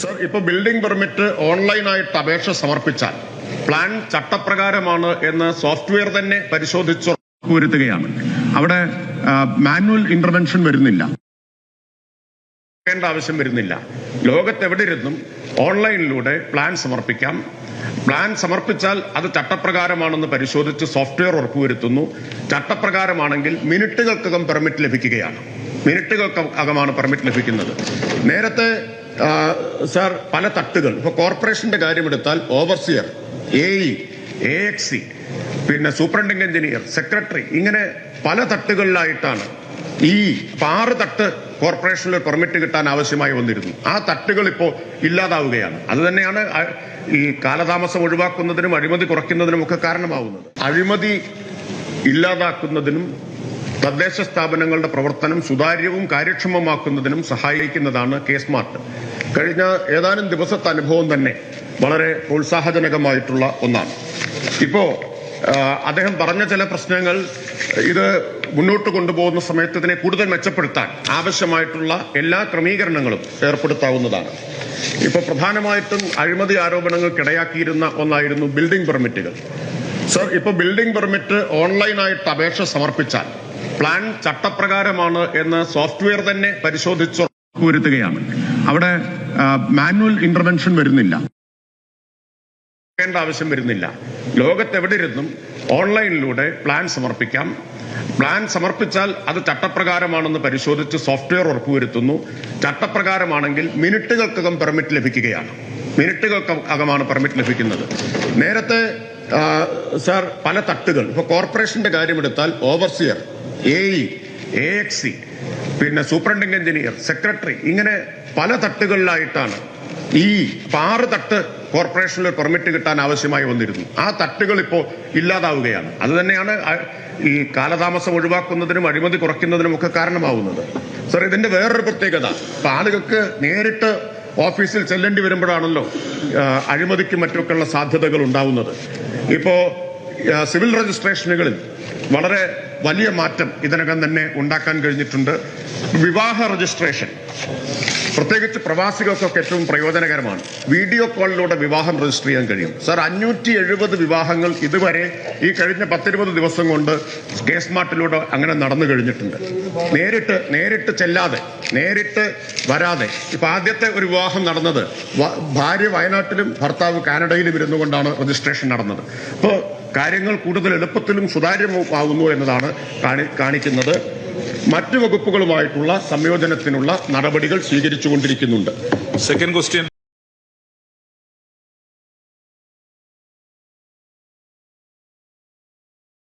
Sir ഇപ്പൊ building permit ഓൺലൈനായിട്ട് അപേക്ഷ സമർപ്പിച്ചാൽ പ്ലാൻ ചട്ടപ്രകാരമാണ് എന്ന് സോഫ്റ്റ്വെയർ തന്നെ പരിശോധിച്ച് വരുത്തുകയാണ് അവിടെ മാനുവൽ ഇന്റർവെൻഷൻ വരുന്നില്ല. ആവശ്യം വരുന്നില്ല. ലോകത്തെവിടെ ഇരുന്നും ഓൺലൈനിലൂടെ പ്ലാൻ സമർപ്പിക്കാം. പ്ലാൻ സമർപ്പിച്ചാൽ അത് ചട്ടപ്രകാരമാണെന്ന് പരിശോധിച്ച് സോഫ്റ്റ്വെയർ ഉറപ്പുവരുത്തുന്നു. ചട്ടപ്രകാരമാണെങ്കിൽ മിനിറ്റുകൾക്കകം പെർമിറ്റ് ലഭിക്കുകയാണ്. മിനിറ്റുകൾക്കകമാണ് പെർമിറ്റ് ലഭിക്കുന്നത്. നേരത്തെ സാർ പല തട്ടുകൾ. ഇപ്പോൾ കോർപ്പറേഷന്റെ കാര്യമെടുത്താൽ overseer A E A X C പിന്നെ സൂപ്രണ്ടിങ് എഞ്ചിനീയർ സെക്രട്ടറി ഇങ്ങനെ പല തട്ടുകളിലായിട്ടാണ് ഈ ആറ് തട്ട് കോർപ്പറേഷനിൽ പെർമിറ്റ് കിട്ടാൻ ആവശ്യമായി വന്നിരുന്നു. ആ തട്ടുകൾ ഇപ്പോൾ ഇല്ലാതാവുകയാണ്. അത് തന്നെയാണ് ഈ കാലതാമസം ഒഴിവാക്കുന്നതിനും അഴിമതി കുറയ്ക്കുന്നതിനും ഒക്കെ കാരണമാവുന്നത്. അഴിമതി ഇല്ലാതാക്കുന്നതിനും തദ്ദേശ സ്ഥാപനങ്ങളുടെ പ്രവർത്തനം സുതാര്യവും കാര്യക്ഷമമാക്കുന്നതിനും സഹായിക്കുന്നതാണ് കെ സ്മാർട്ട്. കഴിഞ്ഞ ഏതാനും ദിവസത്തെ അനുഭവം തന്നെ വളരെ പ്രോത്സാഹജനകമായിട്ടുള്ള ഒന്നാണ്. ഇപ്പോ അദ്ദേഹം പറഞ്ഞ ചില പ്രശ്നങ്ങൾ ഇത് മുന്നോട്ട് കൊണ്ടുപോകുന്ന സമയത്ത് ഇതിനെ കൂടുതൽ മെച്ചപ്പെടുത്താൻ ആവശ്യമായിട്ടുള്ള എല്ലാ ക്രമീകരണങ്ങളും ഏർപ്പെടുത്താവുന്നതാണ്. ഇപ്പോൾ പ്രധാനമായിട്ടും അഴിമതി ആരോപണങ്ങൾക്കിടയാക്കിയിരുന്ന ഒന്നായിരുന്നു ബിൽഡിംഗ് പെർമിറ്റുകൾ. സർ ഇപ്പൊ ബിൽഡിംഗ് പെർമിറ്റ് ഓൺലൈനായിട്ട് അപേക്ഷ സമർപ്പിച്ചാൽ പ്ലാൻ ചട്ടപ്രകാരമാണ് എന്ന് സോഫ്റ്റ്വെയർ തന്നെ പരിശോധിച്ച് വരുത്തുകയാണ് അവിടെ മാനുവൽ ഇന്റർവെൻഷൻ വരുന്നില്ല. ആവശ്യം വരുന്നില്ല. ലോകത്തെവിടെ ഇരുന്നും ഓൺലൈനിലൂടെ പ്ലാൻ സമർപ്പിക്കാം. പ്ലാൻ സമർപ്പിച്ചാൽ അത് ചട്ടപ്രകാരമാണെന്ന് പരിശോധിച്ച് സോഫ്റ്റ്വെയർ ഉറപ്പുവരുത്തുന്നു. ചട്ടപ്രകാരമാണെങ്കിൽ മിനിറ്റുകൾക്കകം പെർമിറ്റ് ലഭിക്കുകയാണ്. മിനിറ്റുകൾക്കകമാണ് പെർമിറ്റ് ലഭിക്കുന്നത്. നേരത്തെ സാർ പല തട്ടുകൾ. ഇപ്പൊ കോർപ്പറേഷന്റെ കാര്യമെടുത്താൽ overseer A E A X പിന്നെ സൂപ്രണ്ടിങ് എഞ്ചിനീയർ സെക്രട്ടറി ഇങ്ങനെ പല തട്ടുകളിലായിട്ടാണ് ഈ ആറ് തട്ട് കോർപ്പറേഷനിൽ പെർമിറ്റ് കിട്ടാൻ ആവശ്യമായി വന്നിരുന്നു. ആ തട്ടുകൾ ഇപ്പോൾ ഇല്ലാതാവുകയാണ്. അത് തന്നെയാണ് ഈ കാലതാമസം ഒഴിവാക്കുന്നതിനും അഴിമതി കുറയ്ക്കുന്നതിനും ഒക്കെ കാരണമാവുന്നത്. സർ ഇതിന്റെ വേറൊരു പ്രത്യേകത. ഇപ്പൊ ആളുകൾക്ക് നേരിട്ട് ഓഫീസിൽ ചെല്ലേണ്ടി വരുമ്പോഴാണല്ലോ അഴിമതിക്ക് മറ്റൊക്കെയുള്ള സാധ്യതകൾ ഉണ്ടാവുന്നത്. ഇപ്പോൾ സിവിൽ രജിസ്ട്രേഷനുകളിൽ വളരെ വലിയ മാറ്റം ഇതിനകം തന്നെ ഉണ്ടാക്കാൻ കഴിഞ്ഞിട്ടുണ്ട്. വിവാഹ രജിസ്ട്രേഷൻ. പ്രത്യേകിച്ച് പ്രവാസികൾക്കൊക്കെ ഏറ്റവും പ്രയോജനകരമാണ്. വീഡിയോ കോളിലൂടെ വിവാഹം രജിസ്റ്റർ ചെയ്യാൻ കഴിയും. സർ അഞ്ഞൂറ്റി എഴുപത് വിവാഹങ്ങൾ ഇതുവരെ ഈ കഴിഞ്ഞ പത്തിരുപത് ദിവസം കൊണ്ട് കെ സ്മാർട്ടിലൂടെ അങ്ങനെ നടന്നു കഴിഞ്ഞിട്ടുണ്ട്. നേരിട്ട് നേരിട്ട് ചെല്ലാതെ നേരിട്ട് വരാതെ. ഇപ്പം ആദ്യത്തെ ഒരു വിവാഹം നടന്നത് ഭാര്യ വയനാട്ടിലും ഭർത്താവ് കാനഡയിലും ഇരുന്നു കൊണ്ടാണ് രജിസ്ട്രേഷൻ നടന്നത്. അപ്പോൾ കാര്യങ്ങൾ കൂടുതൽ എളുപ്പത്തിലും സുതാര്യമാവുന്നു എന്നതാണ് കാണി- കാണിക്കുന്നത്. മറ്റു വകുപ്പുകളുമായിട്ടുള്ള സംയോജനത്തിനുള്ള നടപടികൾ സ്വീകരിച്ചുകൊണ്ടിരിക്കുന്നുണ്ട് സെക്കൻഡ് question.